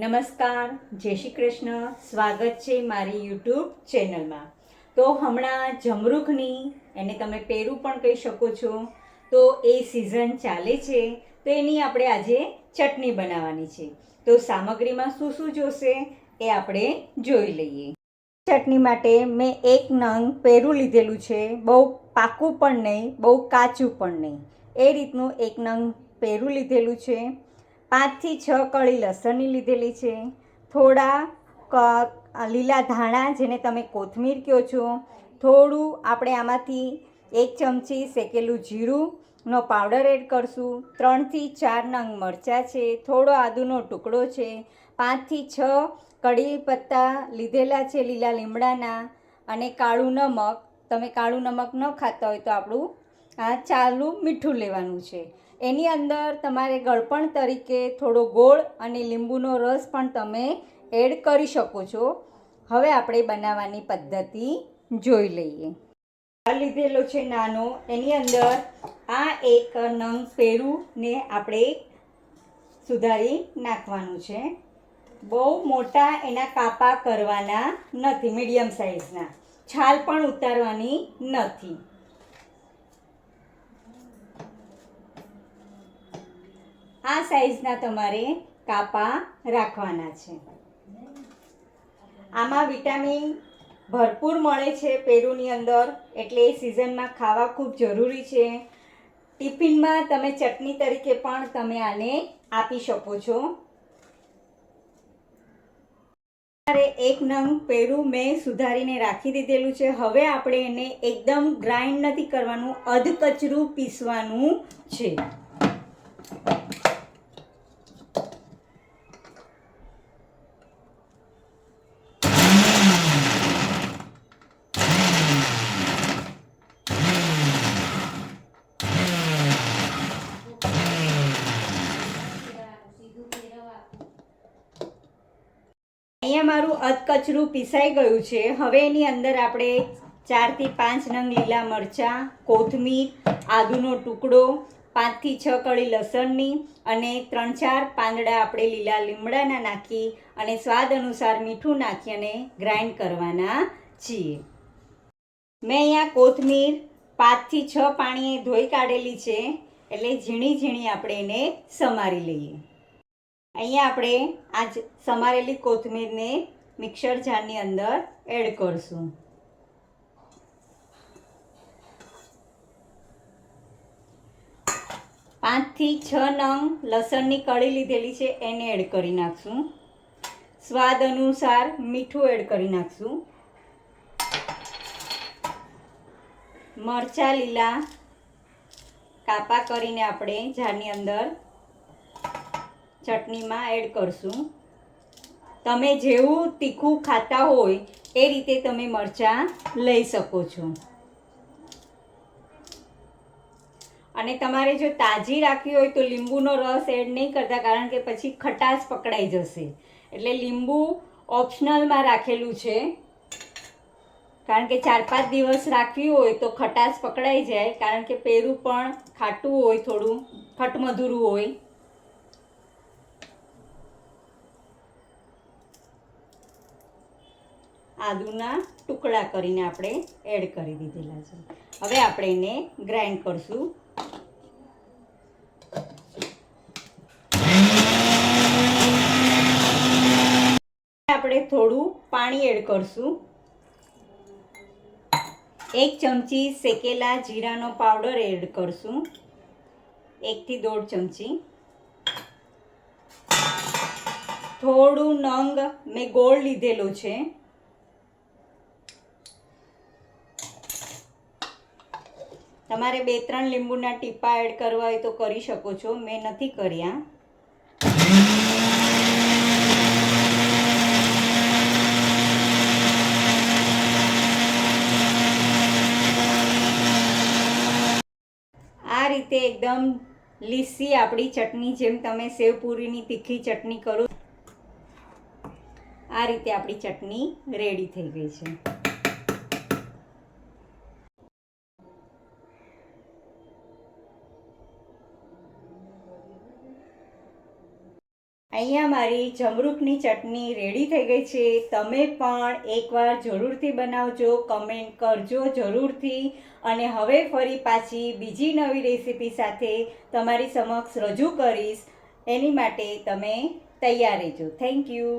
નમસ્કાર, જય શ્રી કૃષ્ણ. સ્વાગત છે મારી યુટ્યુબ ચેનલમાં. તો હમણાં જમરૂખની, એને તમે પેરું પણ કહી શકો છો, તો એ સિઝન ચાલે છે, તો એની આપણે આજે ચટણી બનાવવાની છે. તો સામગ્રીમાં શું શું જોશે એ આપણે જોઈ લઈએ. ચટણી માટે મેં એક નંગ પેરું લીધેલું છે, બહુ પાકું પણ નહીં, બહુ કાચું પણ નહીં. એ રીતનું એક નંગ પેરું લીધેલું છે. પાંચથી છ કળી લસણની લીધેલી છે. થોડા લીલા ધાણા જેને તમે કોથમીર કહો છો, થોડું આપણે આમાંથી એક ચમચી શેકેલું જીરુંનો પાવડર એડ કરશું. ત્રણથી ચાર નંગ મરચાં છે, થોડો આદુનો ટુકડો છે. પાંચથી છ કઢી પત્તા લીધેલા છે લીલા લીમડાના અને કાળું નમક. તમે કાળું નમક ન ખાતા હોય તો આપણું, આ ચાલું મીઠું લેવાનું છે. એની અંદર તમારે ગળપણ તરીકે થોડો ગોળ અને લીંબુનો રસ પણ તમે એડ કરી શકો છો. હવે આપણે બનાવવાની પદ્ધતિ જોઈ લઈએ. આ લીધેલો છે નાનો, એની અંદર આ એક નંગ પેરુંને આપણે સુધારી નાખવાનું છે. બહુ મોટા એના કાપા કરવાના નથી, મીડિયમ સાઇઝના. છાલ પણ ઉતારવાની નથી. આ સાઈઝના તમારે કાપા રાખવાના છે. આમાં વિટામિન ભરપૂર મળે છે પેરુની અંદર, એટલે એ સિઝનમાં ખાવા ખૂબ જરૂરી છે. ટિફિનમાં તમે ચટણી તરીકે પણ તમે આને આપી શકો છો. મારે એક નંગ પેરું મેં સુધારીને રાખી દીધેલું છે. હવે આપણે એને એકદમ ગ્રાઇન્ડ નથી કરવાનું, અધકચરું પીસવાનું છે. મારું અધકચરું પીસાઈ ગયું છે. હવે એની અંદર આપણે ચારથી પાંચ નંગ લીલા મરચાં, કોથમીર, આદુનો ટુકડો, પાંચથી છ કળી લસણની અને ત્રણ ચાર પાંદડા આપણે લીલા લીમડાના નાખી અને સ્વાદ અનુસાર મીઠું નાખી અને ગ્રાઇન્ડ કરવાના છીએ. મેં અહીંયા કોથમીર પાંચથી છ પાણીએ ધોઈ કાઢેલી છે. એટલે ઝીણી ઝીણી આપણે એને સમારી લઈએ. અહીંયા આપણે આ સમારેલી કોથમીરને મિક્સર જારની અંદર એડ કરશું. પાંચથી છ નંગ લસણની કળી લીધેલી છે એને એડ કરી નાખશું. સ્વાદ અનુસાર મીઠું એડ કરી નાખશું. મરચાં લીલા કાપા કરીને આપણે જારની અંદર ચટણીમાં એડ કરશું. તમે જેવું તીખું ખાતા હોય, એ રીતે તમે મરચાં લઈ શકો છો. અને તમારે જો તાજી રાખવી હોય તો લીંબુનો રસ એડ નહીં કરતા, કારણ કે પછી ખટાશ પકડાઈ જશે. એટલે લીંબુ ઓપ્શનલમાં રાખેલું છે. કારણ કે ચાર પાંચ દિવસ રાખવી હોય તો ખટાશ પકડાઈ જાય, કારણ કે પેરું પણ ખાટું હોય થોડું, ખટમધુરું હોય. આદુના ટુકડા કરીને આપણે એડ કરી દીધેલા છે. હવે આપણે એને ગ્રાઇન્ડ કરશું. આપણે થોડું પાણી એડ કરશું. એક ચમચી શેકેલા જીરાનો પાવડર એડ કરશું. એકથી દોઢ ચમચી. થોડું નંગ મેં ગોળ લીધેલો છે. તમારે બે ત્રણ લીંબુના ટીપા એડ કરવા હોય તો કરી શકો છો. મેં નથી કર્યા. આ રીતે એકદમ લીસી આપણી ચટણી જેમ તમે સેવ પૂરીની તીખી ચટણી કરો. આ રીતે આપણી ચટણી રેડી થઈ ગઈ છે. અહીંયા મારી જમરૂકની ચટણી રેડી થઈ ગઈ છે. તમે પણ એકવાર જરૂરથી બનાવજો કમેન્ટ કરજો જરૂરથી. અને હવે ફરી પાછી બીજી નવી રેસીપી સાથે તમારી સમક્ષ રજૂ કરીશ. એની માટે તમે તૈયાર રહેજો. Thank you